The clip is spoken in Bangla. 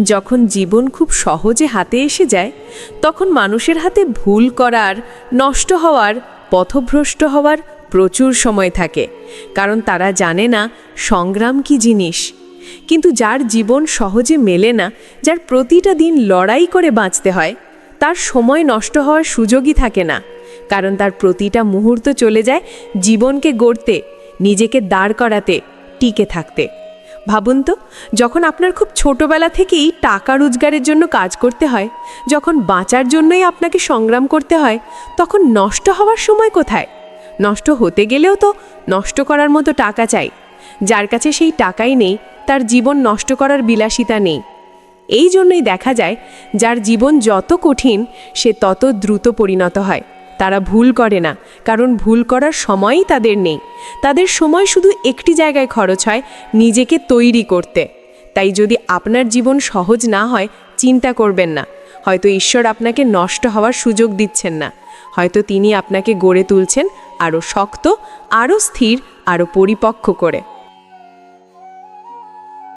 যখন জীবন খুব সহজে হাতে এসে যায়, তখন মানুষের হাতে ভুল করার, নষ্ট হওয়ার, পথভ্রষ্ট হওয়ার প্রচুর সময় থাকে, কারণ তারা জানে না সংগ্রাম কি জিনিস। কিন্তু যার জীবন সহজে মেলে না, যার প্রতিটা দিন লড়াই করে বাঁচতে হয়, তার সময় নষ্ট হওয়ার সুযোগই থাকে না, কারণ তার প্রতিটা মুহূর্ত চলে যায় জীবনকে গড়তে, নিজেকে দাঁড় করাতে, টিকে থাকতে। ভাবুন তো, যখন আপনার খুব ছোটবেলা থেকেই টাকা রোজগারের জন্য কাজ করতে হয়, যখন বাঁচার জন্যই আপনাকে সংগ্রাম করতে হয়, তখন নষ্ট হওয়ার সময় কোথায়? নষ্ট হতে গেলেও তো নষ্ট করার মতো টাকা চাই, যার কাছে সেই টাকাই নেই, তার জীবন নষ্ট করার বিলাসিতা নেই। এই জন্যই দেখা যায়, যার জীবন যত কঠিন, সে তত দ্রুত পরিণত হয়। তারা ভুল করে না, কারণ ভুল করার সময়ই তাদের নেই। তাদের সময় শুধু একটি জায়গায় খরচ হয়, নিজেকে তৈরি করতে। তাই যদি আপনার জীবন সহজ না হয়, চিন্তা করবেন না। হয়তো ঈশ্বর আপনাকে নষ্ট হওয়ার সুযোগ দিচ্ছেন না। হয়তো তিনি আপনাকে গড়ে তুলছেন আরও শক্ত, আরও স্থির, আরও পরিপক্ক করে।